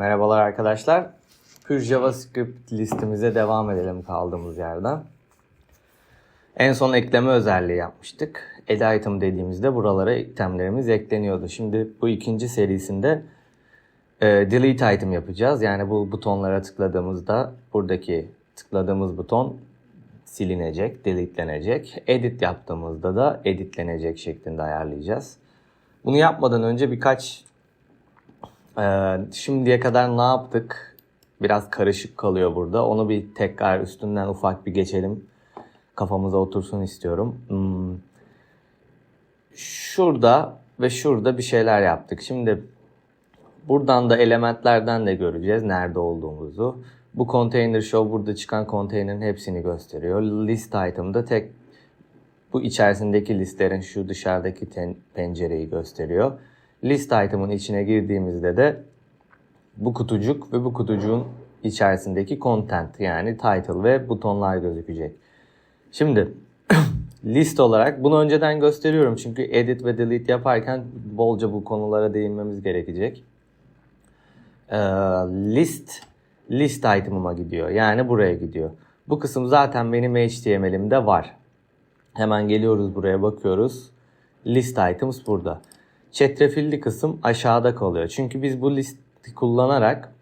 Merhabalar arkadaşlar. Pure JavaScript listemize devam edelim kaldığımız yerden. En son ekleme özelliği yapmıştık. Add item dediğimizde buralara itemlerimiz ekleniyordu. Şimdi bu ikinci serisinde e, delete item yapacağız. Yani bu butonlara tıkladığımızda buradaki tıkladığımız buton silinecek, deletelenecek. Edit yaptığımızda da editlenecek şeklinde ayarlayacağız. Bunu yapmadan önce birkaç ee, şimdiye kadar ne yaptık? Biraz karışık kalıyor burada. Onu bir tekrar üstünden ufak bir geçelim. Kafamıza otursun istiyorum. Hmm. Şurada ve şurada bir şeyler yaptık. Şimdi buradan da elementlerden de göreceğiz nerede olduğumuzu. Bu container show burada çıkan container'ın hepsini gösteriyor. List item'da tek bu içerisindeki listelerin şu dışarıdaki ten, pencereyi gösteriyor. List item'ın içine girdiğimizde de bu kutucuk ve bu kutucuğun içerisindeki content yani title ve butonlar gözükecek. Şimdi list olarak bunu önceden gösteriyorum çünkü edit ve delete yaparken bolca bu konulara değinmemiz gerekecek. Ee, list list item'ıma gidiyor. Yani buraya gidiyor. Bu kısım zaten benim HTML'imde var. Hemen geliyoruz buraya bakıyoruz. List items burada. Çetrefilli kısım aşağıda kalıyor. Çünkü biz bu listi kullanarak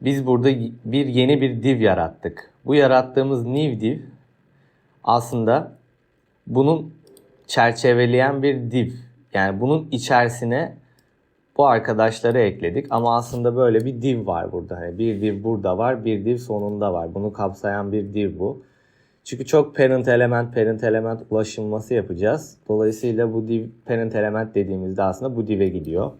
biz burada bir yeni bir div yarattık. Bu yarattığımız new div aslında bunun çerçeveleyen bir div. Yani bunun içerisine bu arkadaşları ekledik ama aslında böyle bir div var burada. Hani bir div burada var, bir div sonunda var. Bunu kapsayan bir div bu. Çünkü çok parent element, parent element ulaşılması yapacağız. Dolayısıyla bu div parent element dediğimizde aslında bu div'e gidiyor.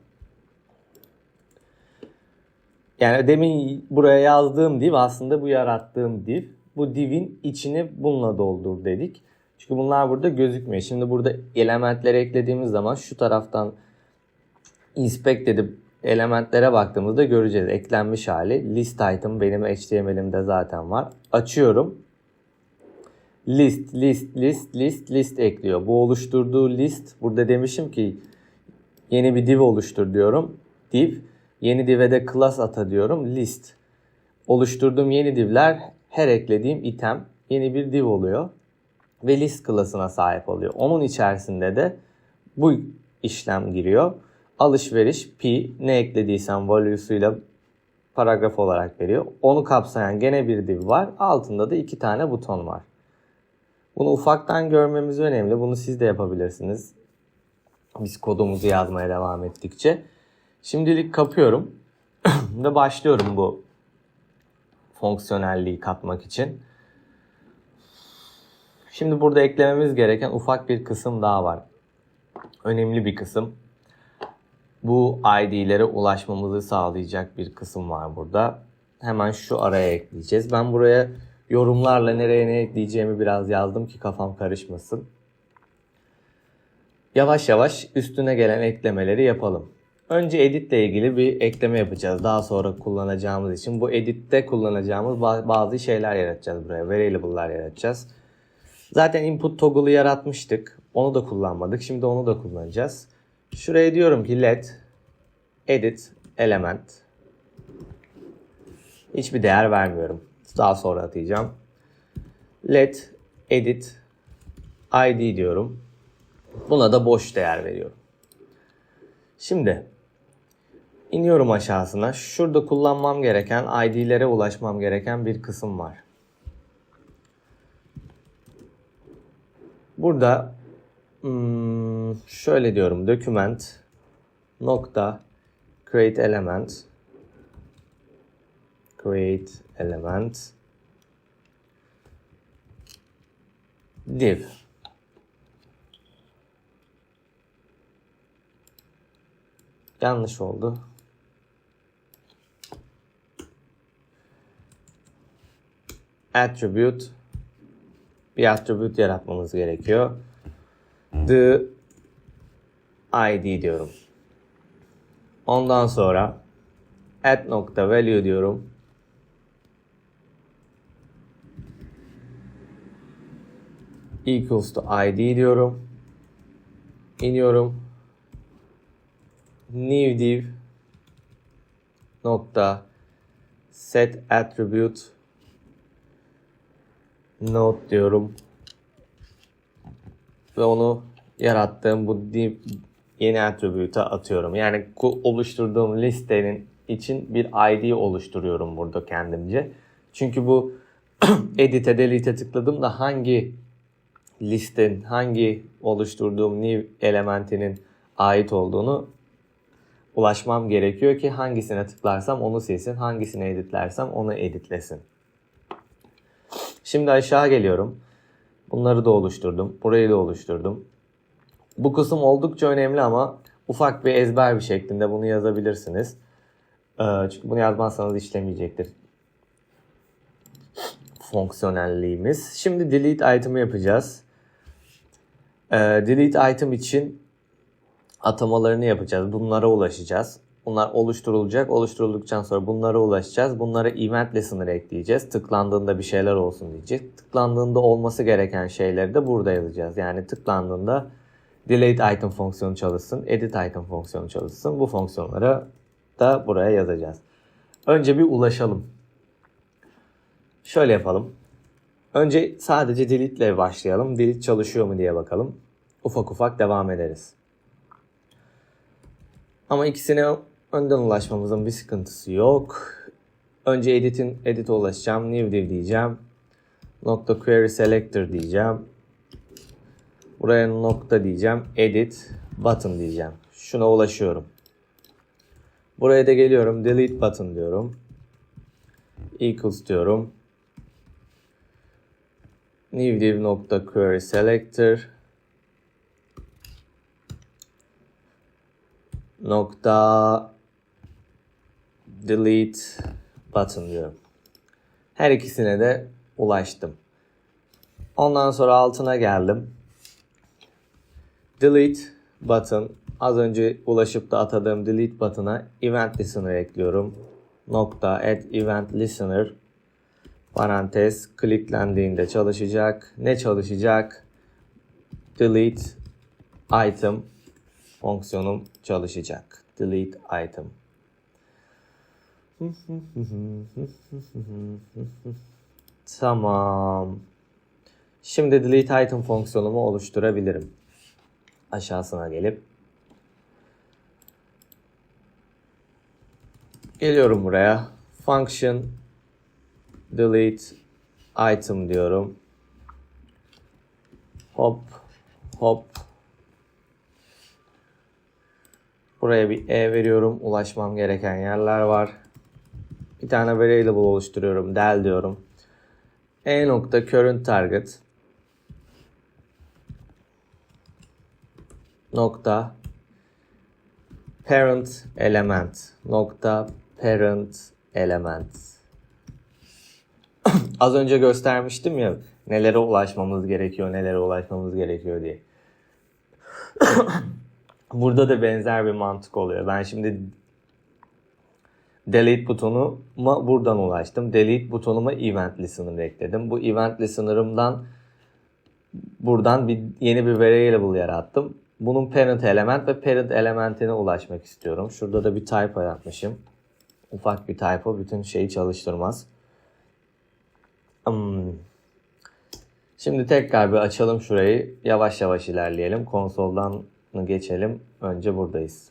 Yani demin buraya yazdığım div aslında bu yarattığım div. Bu divin içini bununla doldur dedik. Çünkü bunlar burada gözükmüyor. Şimdi burada elementleri eklediğimiz zaman şu taraftan inspect edip elementlere baktığımızda göreceğiz. Eklenmiş hali. List item benim HTML'imde zaten var. Açıyorum list, list, list, list, list ekliyor. Bu oluşturduğu list, burada demişim ki yeni bir div oluştur diyorum. Div, yeni div'e de class ata diyorum. List. Oluşturduğum yeni divler her eklediğim item yeni bir div oluyor. Ve list klasına sahip oluyor. Onun içerisinde de bu işlem giriyor. Alışveriş P ne eklediysen value'suyla paragraf olarak veriyor. Onu kapsayan gene bir div var. Altında da iki tane buton var. Bunu ufaktan görmemiz önemli. Bunu siz de yapabilirsiniz. Biz kodumuzu yazmaya devam ettikçe. Şimdilik kapıyorum ve başlıyorum bu fonksiyonelliği katmak için. Şimdi burada eklememiz gereken ufak bir kısım daha var. Önemli bir kısım. Bu ID'lere ulaşmamızı sağlayacak bir kısım var burada. Hemen şu araya ekleyeceğiz. Ben buraya yorumlarla nereye ne ekleyeceğimi biraz yazdım ki kafam karışmasın. Yavaş yavaş üstüne gelen eklemeleri yapalım. Önce editle ilgili bir ekleme yapacağız. Daha sonra kullanacağımız için bu editte kullanacağımız bazı şeyler yaratacağız buraya. Variable'lar yaratacağız. Zaten input toggle'ı yaratmıştık. Onu da kullanmadık. Şimdi onu da kullanacağız. Şuraya diyorum ki let edit element hiçbir değer vermiyorum. Daha sonra atayacağım. Let edit id diyorum. Buna da boş değer veriyorum. Şimdi iniyorum aşağısına. Şurada kullanmam gereken id'lere ulaşmam gereken bir kısım var. Burada hmm, şöyle diyorum document nokta create element create element. Div. Yanlış oldu. Attribute. Bir attribute yaratmamız gerekiyor. The id diyorum. Ondan sonra add nokta value diyorum equals to id diyorum. İniyorum. New div nokta set attribute node diyorum ve onu yarattığım bu div yeni attribute'a atıyorum. Yani oluşturduğum listenin için bir ID oluşturuyorum burada kendimce. Çünkü bu edit'e delete'e tıkladığımda hangi listenin, hangi oluşturduğum new elementinin ait olduğunu ulaşmam gerekiyor ki hangisine tıklarsam onu silsin, hangisine editlersem onu editlesin. Şimdi aşağı geliyorum. Bunları da oluşturdum. Burayı da oluşturdum. Bu kısım oldukça önemli ama ufak bir ezber bir şeklinde bunu yazabilirsiniz. Ee, Çünkü bunu yazmazsanız işlemeyecektir fonksiyonelliğimiz. Şimdi delete item'ı yapacağız. Ee, delete item için atamalarını yapacağız. Bunlara ulaşacağız. Bunlar oluşturulacak. Oluşturulduktan sonra bunlara ulaşacağız. Bunlara event listener ekleyeceğiz. Tıklandığında bir şeyler olsun diyecek. Tıklandığında olması gereken şeyleri de burada yazacağız. Yani tıklandığında delete item fonksiyonu çalışsın, edit item fonksiyonu çalışsın. Bu fonksiyonları da buraya yazacağız. Önce bir ulaşalım. Şöyle yapalım. Önce sadece delete ile başlayalım. Delete çalışıyor mu diye bakalım. Ufak ufak devam ederiz. Ama ikisine önden ulaşmamızın bir sıkıntısı yok. Önce edit'in edit'e ulaşacağım. New div diyeceğim. Nokta query selector diyeceğim. Buraya nokta diyeceğim. Edit button diyeceğim. Şuna ulaşıyorum. Buraya da geliyorum. Delete button diyorum. Equals diyorum. New div nokta query selector nokta delete button diyorum. Her ikisine de ulaştım. Ondan sonra altına geldim. Delete button az önce ulaşıp da atadığım delete button'a event listener ekliyorum. Nokta add event listener parantez kliklendiğinde çalışacak. Ne çalışacak? Delete item fonksiyonum çalışacak. Delete item. Tamam. Şimdi delete item fonksiyonumu oluşturabilirim. Aşağısına gelip geliyorum buraya. Function delete item diyorum. Hop hop Buraya bir e veriyorum. Ulaşmam gereken yerler var. Bir tane variable oluşturuyorum. Del diyorum. e nokta current target nokta parent element nokta parent element Az önce göstermiştim ya nelere ulaşmamız gerekiyor, nelere ulaşmamız gerekiyor diye. Burada da benzer bir mantık oluyor. Ben şimdi delete butonuma buradan ulaştım. Delete butonuma event listener ekledim. Bu event listener'ımdan buradan bir yeni bir variable yarattım. Bunun parent element ve parent elementine ulaşmak istiyorum. Şurada da bir typo yapmışım. Ufak bir typo bütün şeyi çalıştırmaz. Hmm. Şimdi tekrar bir açalım şurayı. Yavaş yavaş ilerleyelim. Konsoldan geçelim. Önce buradayız.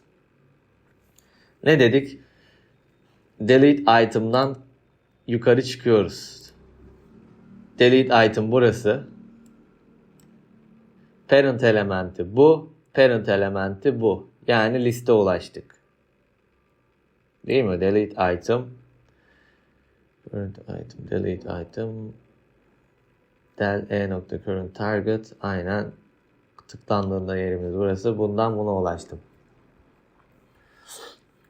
Ne dedik? Delete item'dan yukarı çıkıyoruz. Delete item burası. Parent elementi bu. Parent elementi bu. Yani liste ulaştık. Değil mi? Delete item. Parent item, delete item. Del e nokta current target. Aynen tıklandığında yerimiz burası. Bundan buna ulaştım.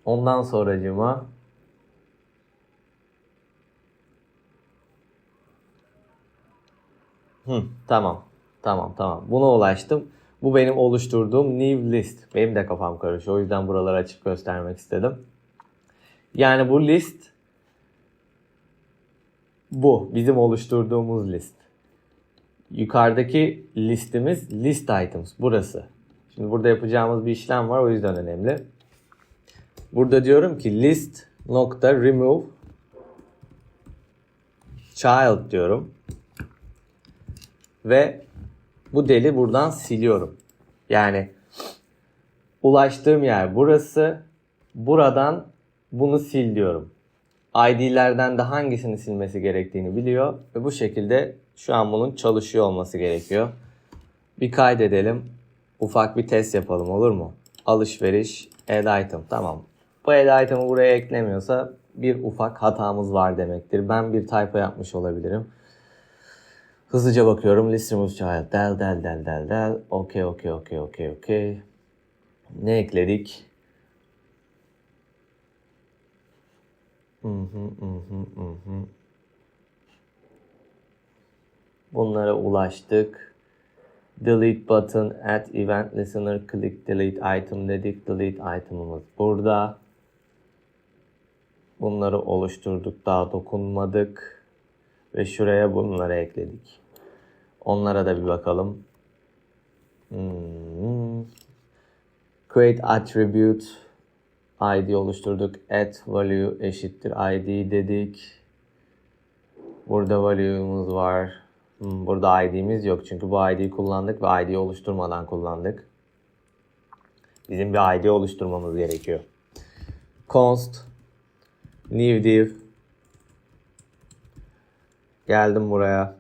Ondan sonracıma Hı, tamam. Tamam tamam. Buna ulaştım. Bu benim oluşturduğum new list. Benim de kafam karışıyor. O yüzden buraları açık göstermek istedim. Yani bu list bu. Bizim oluşturduğumuz list. Yukarıdaki listimiz list items. Burası. Şimdi burada yapacağımız bir işlem var. O yüzden önemli. Burada diyorum ki list nokta remove child diyorum. Ve bu deli buradan siliyorum. Yani ulaştığım yer burası. Buradan bunu sil diyorum. ID'lerden de hangisini silmesi gerektiğini biliyor ve bu şekilde şu an bunun çalışıyor olması gerekiyor. Bir kaydedelim. Ufak bir test yapalım olur mu? Alışveriş add item tamam. Bu add item'ı buraya eklemiyorsa bir ufak hatamız var demektir. Ben bir typo yapmış olabilirim. Hızlıca bakıyorum. List remove child. Del del del del del. Okey okey okey okey okey. Ne ekledik? Hı hı hı. Bunlara ulaştık. Delete button, add event listener, click delete item dedik. Delete item'ımız burada. Bunları oluşturduk, daha dokunmadık. Ve şuraya bunları ekledik. Onlara da bir bakalım. Hmm. Create attribute ID oluşturduk. Add value eşittir ID dedik. Burada value'umuz var. Hmm, Burada ID'miz yok çünkü bu ID'yi kullandık ve ID'yi oluşturmadan kullandık. Bizim bir ID oluşturmamız gerekiyor. Const new div geldim buraya.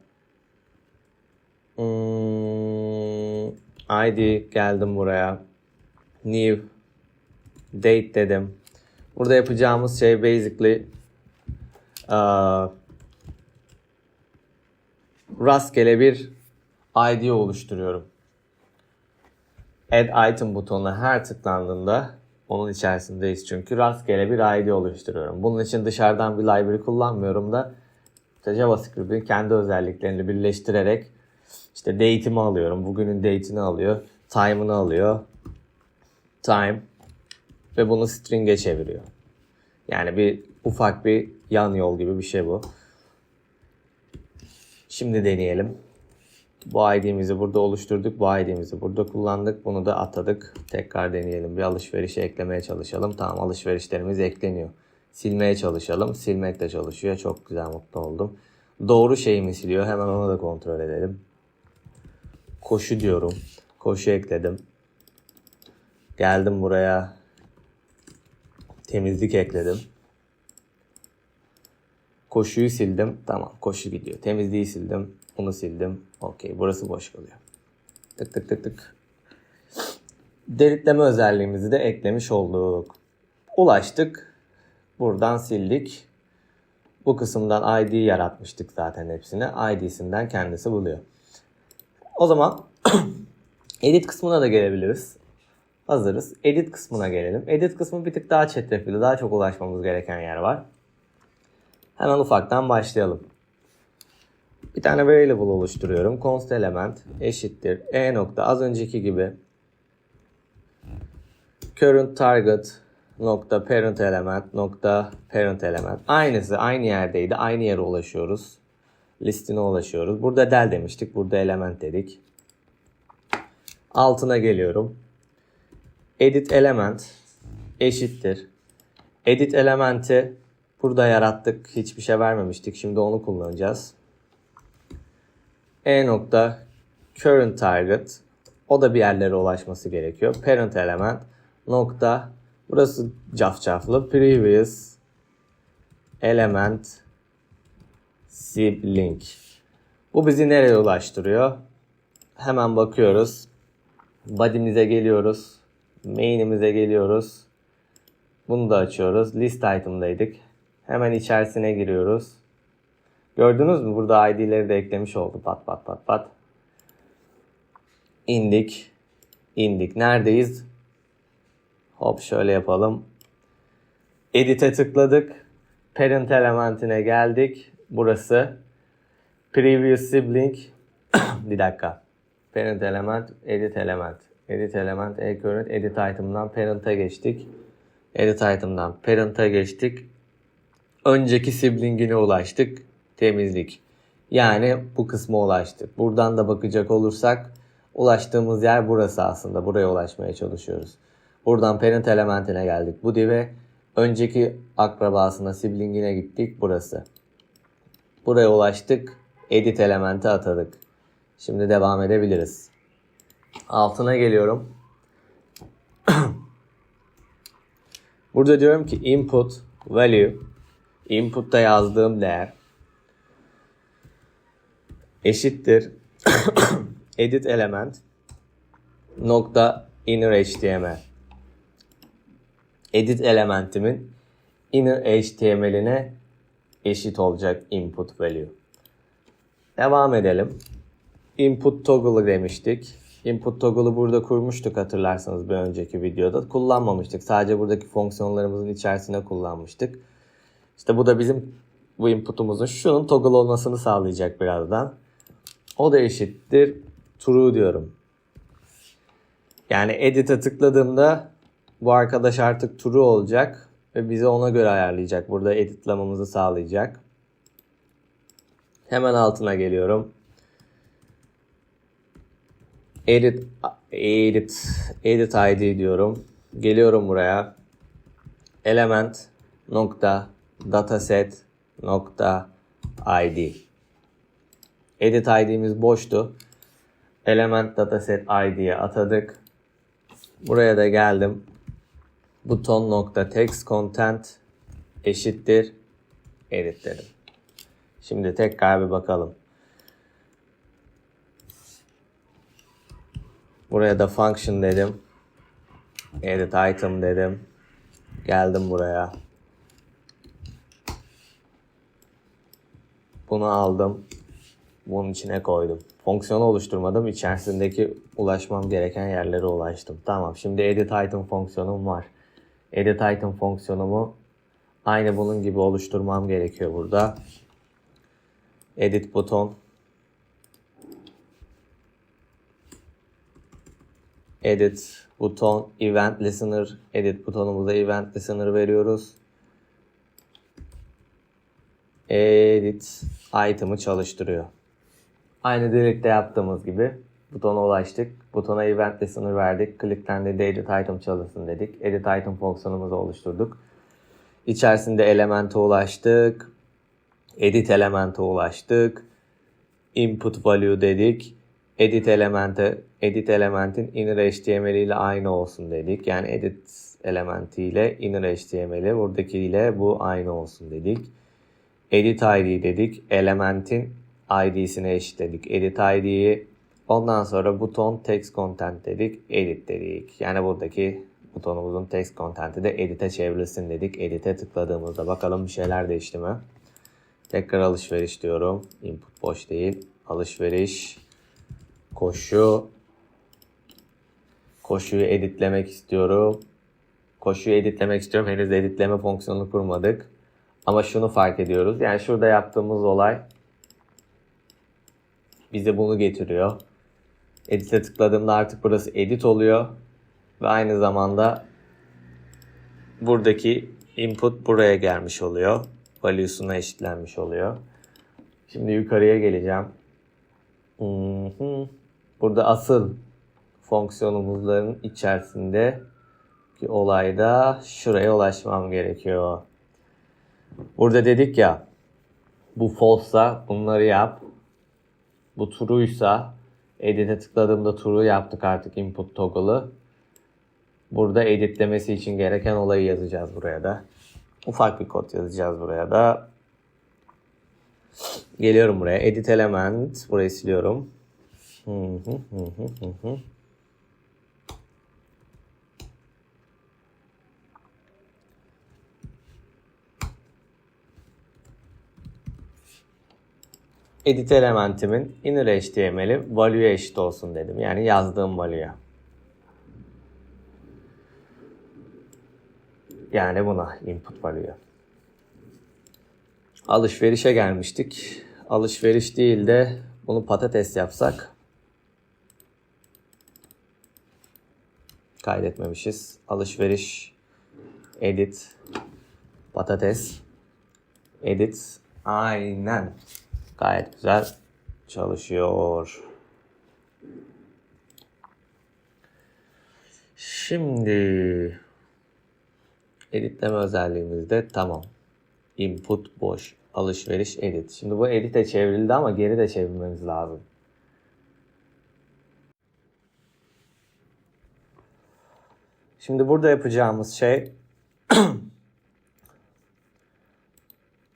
Hmm, ID geldim buraya. New date dedim. Burada yapacağımız şey basically uh, rastgele bir ID oluşturuyorum. Add item butonuna her tıklandığında onun içerisindeyiz çünkü rastgele bir ID oluşturuyorum. Bunun için dışarıdan bir library kullanmıyorum da işte JavaScript'in kendi özelliklerini birleştirerek işte date'imi alıyorum. Bugünün date'ini alıyor. Time'ını alıyor. Time ve bunu string'e çeviriyor. Yani bir ufak bir yan yol gibi bir şey bu. Şimdi deneyelim. Bu ID'mizi burada oluşturduk. Bu ID'mizi burada kullandık. Bunu da atadık. Tekrar deneyelim. Bir alışverişe eklemeye çalışalım. Tamam alışverişlerimiz ekleniyor. Silmeye çalışalım. Silmek de çalışıyor. Çok güzel mutlu oldum. Doğru şeyi mi siliyor? Hemen onu da kontrol edelim. Koşu diyorum. Koşu ekledim. Geldim buraya. Temizlik ekledim. Koşuyu sildim. Tamam koşu gidiyor. Temizliği sildim. Bunu sildim. Okey burası boş kalıyor. Tık tık tık tık. Delitleme özelliğimizi de eklemiş olduk. Ulaştık. Buradan sildik. Bu kısımdan ID yaratmıştık zaten hepsini. ID'sinden kendisi buluyor. O zaman edit kısmına da gelebiliriz. Hazırız. Edit kısmına gelelim. Edit kısmı bir tık daha çetrefilli. Daha çok ulaşmamız gereken yer var. Hemen ufaktan başlayalım. Bir tane variable oluşturuyorum. Const element eşittir. E nokta az önceki gibi current target nokta parent element nokta parent element. Aynısı aynı yerdeydi. Aynı yere ulaşıyoruz. Listine ulaşıyoruz. Burada del demiştik. Burada element dedik. Altına geliyorum. Edit element eşittir. Edit elementi burada yarattık. Hiçbir şey vermemiştik. Şimdi onu kullanacağız. E nokta current target o da bir yerlere ulaşması gerekiyor. Parent element nokta burası cafcaflı previous element sibling. Bu bizi nereye ulaştırıyor? Hemen bakıyoruz. Body'mize geliyoruz. Main'imize geliyoruz. Bunu da açıyoruz. List item'daydık. Hemen içerisine giriyoruz. Gördünüz mü? Burada ID'leri de eklemiş oldu. Pat pat pat pat. İndik. İndik. Neredeyiz? Hop şöyle yapalım. Edit'e tıkladık. Parent elementine geldik. Burası. Previous sibling. bir dakika. Parent element, edit element. Edit element, e edit item'dan parent'a geçtik. Edit item'dan parent'a geçtik. Önceki siblingine ulaştık. Temizlik. Yani bu kısma ulaştık. Buradan da bakacak olursak ulaştığımız yer burası aslında. Buraya ulaşmaya çalışıyoruz. Buradan parent elementine geldik. Bu div'e önceki akrabasına, siblingine gittik. Burası. Buraya ulaştık. Edit elementi atadık. Şimdi devam edebiliriz. Altına geliyorum. Burada diyorum ki input value input'ta yazdığım değer eşittir edit element nokta inner html edit elementimin inner html'ine eşit olacak input value. Devam edelim. Input toggle'ı demiştik. Input toggle'ı burada kurmuştuk hatırlarsanız bir önceki videoda. Kullanmamıştık. Sadece buradaki fonksiyonlarımızın içerisine kullanmıştık. İşte bu da bizim bu input'umuzun şunun toggle olmasını sağlayacak birazdan. O da eşittir true diyorum. Yani edit'e tıkladığımda bu arkadaş artık true olacak ve bize ona göre ayarlayacak. Burada editlamamızı sağlayacak. Hemen altına geliyorum. Edit edit edit ID diyorum. Geliyorum buraya. Element nokta dataset nokta id. Edit ID'miz boştu. Element dataset id'ye atadık. Buraya da geldim. Buton nokta text content eşittir edit dedim. Şimdi tekrar bir bakalım. Buraya da function dedim. Edit item dedim. Geldim buraya. Bunu aldım. Bunun içine koydum. Fonksiyonu oluşturmadım. İçerisindeki ulaşmam gereken yerlere ulaştım. Tamam. Şimdi edit item fonksiyonum var. Edit item fonksiyonumu aynı bunun gibi oluşturmam gerekiyor burada. Edit buton. Edit buton, event listener. Edit butonumuza event listener veriyoruz. Edit item'ı çalıştırıyor. Aynı direkte yaptığımız gibi butona ulaştık. Butona event listener verdik. Click'ten de edit item çalışsın dedik. Edit item fonksiyonumuzu oluşturduk. İçerisinde elemente ulaştık. Edit elemente ulaştık. Input value dedik. Edit elemente, edit elementin inner HTML ile aynı olsun dedik. Yani edit elementiyle inner HTML'i buradakiyle bu aynı olsun dedik. Edit ID dedik. Elementin ID'sine eşitledik. Edit ID'yi ondan sonra buton text content dedik. Edit dedik. Yani buradaki butonumuzun text content'i de edit'e çevrilsin dedik. Edit'e tıkladığımızda bakalım bir şeyler değişti mi? Tekrar alışveriş diyorum. Input boş değil. Alışveriş. Koşu. Koşuyu editlemek istiyorum. Koşuyu editlemek istiyorum. Henüz editleme fonksiyonunu kurmadık. Ama şunu fark ediyoruz. Yani şurada yaptığımız olay bize bunu getiriyor. Edit'e tıkladığımda artık burası edit oluyor. Ve aynı zamanda buradaki input buraya gelmiş oluyor. Value'suna eşitlenmiş oluyor. Şimdi yukarıya geleceğim. Burada asıl fonksiyonumuzların içerisinde ki olayda şuraya ulaşmam gerekiyor. Burada dedik ya bu false'sa bunları yap. Bu true'ysa edit'e tıkladığımda true yaptık artık input toggle'ı. Burada editlemesi için gereken olayı yazacağız buraya da. Ufak bir kod yazacağız buraya da. Geliyorum buraya. Edit element. Burayı siliyorum. Hı hı hı hı hı. Edit elementimin inner HTML'i value'ye eşit olsun dedim. Yani yazdığım value'ya. Yani buna input value. Alışverişe gelmiştik. Alışveriş değil de bunu patates yapsak. Kaydetmemişiz. Alışveriş edit patates edit aynen Gayet güzel çalışıyor. Şimdi Editleme özelliğimizde tamam. Input boş. Alışveriş edit. Şimdi bu edit'e çevrildi ama geri de çevirmemiz lazım. Şimdi burada yapacağımız şey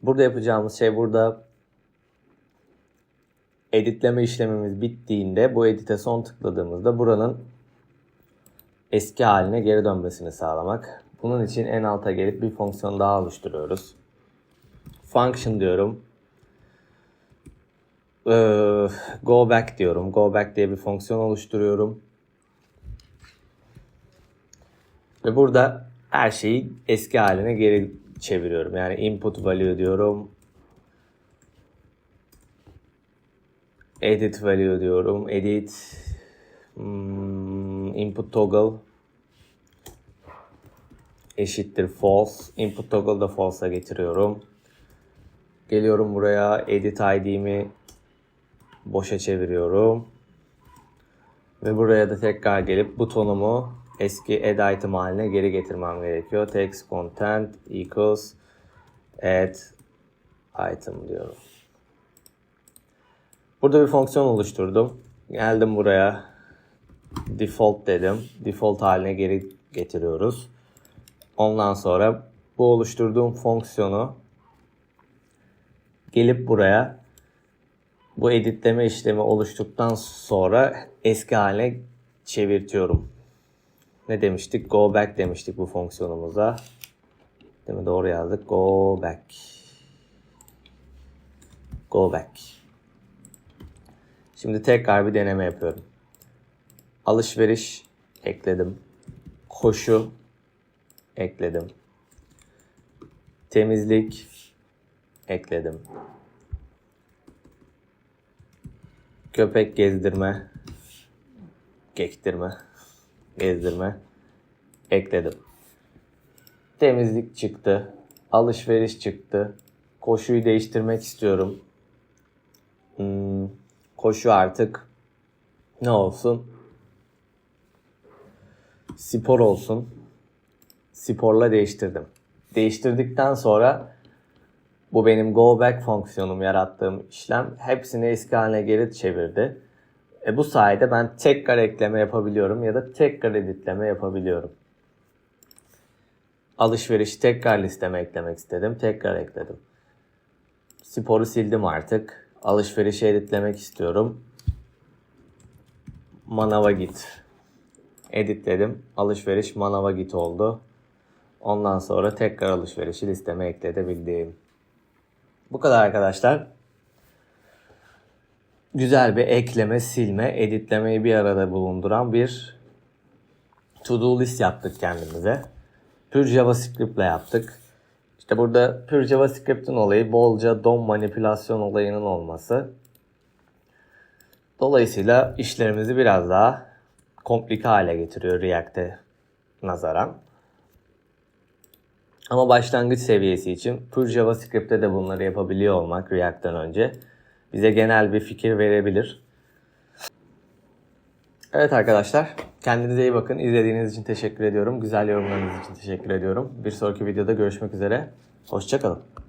burada yapacağımız şey burada editleme işlemimiz bittiğinde bu edite son tıkladığımızda buranın eski haline geri dönmesini sağlamak. Bunun için en alta gelip bir fonksiyon daha oluşturuyoruz. Function diyorum. Ee, go back diyorum. Go back diye bir fonksiyon oluşturuyorum. Ve burada her şeyi eski haline geri çeviriyorum. Yani input value diyorum. Edit value diyorum. Edit hmm, input toggle eşittir false. Input toggle da false'a getiriyorum. Geliyorum buraya edit ID'mi boşa çeviriyorum. Ve buraya da tekrar gelip butonumu eski add item haline geri getirmem gerekiyor. Text content equals add item diyorum. Burada bir fonksiyon oluşturdum. Geldim buraya default dedim. Default haline geri getiriyoruz. Ondan sonra bu oluşturduğum fonksiyonu gelip buraya bu editleme işlemi oluştuktan sonra eski haline çevirtiyorum. Ne demiştik? Go back demiştik bu fonksiyonumuza. Değil mi? Doğru yazdık. Go back. Go back. Şimdi tekrar bir deneme yapıyorum. Alışveriş ekledim. Koşu ekledim. Temizlik ekledim. Köpek gezdirme, gektirme, gezdirme ekledim. Temizlik çıktı, alışveriş çıktı. Koşuyu değiştirmek istiyorum. Koşu artık ne olsun? Spor olsun. Sporla değiştirdim. Değiştirdikten sonra bu benim go back fonksiyonum yarattığım işlem hepsini eski haline geri çevirdi. E bu sayede ben tekrar ekleme yapabiliyorum ya da tekrar editleme yapabiliyorum. Alışveriş tekrar listeme eklemek istedim. Tekrar ekledim. Sporu sildim artık. Alışverişi editlemek istiyorum. Manava git. Editledim. Alışveriş manava git oldu. Ondan sonra tekrar alışverişi listeme ekletebildim. Bu kadar arkadaşlar. Güzel bir ekleme, silme, editlemeyi bir arada bulunduran bir to-do list yaptık kendimize. Pure JavaScript ile yaptık. İşte burada Pure JavaScript'in olayı bolca DOM manipülasyon olayının olması. Dolayısıyla işlerimizi biraz daha komplike hale getiriyor React'e nazaran. Ama başlangıç seviyesi için Pure JavaScript'te de bunları yapabiliyor olmak React'tan önce bize genel bir fikir verebilir. Evet arkadaşlar, kendinize iyi bakın. İzlediğiniz için teşekkür ediyorum. Güzel yorumlarınız için teşekkür ediyorum. Bir sonraki videoda görüşmek üzere. Hoşçakalın.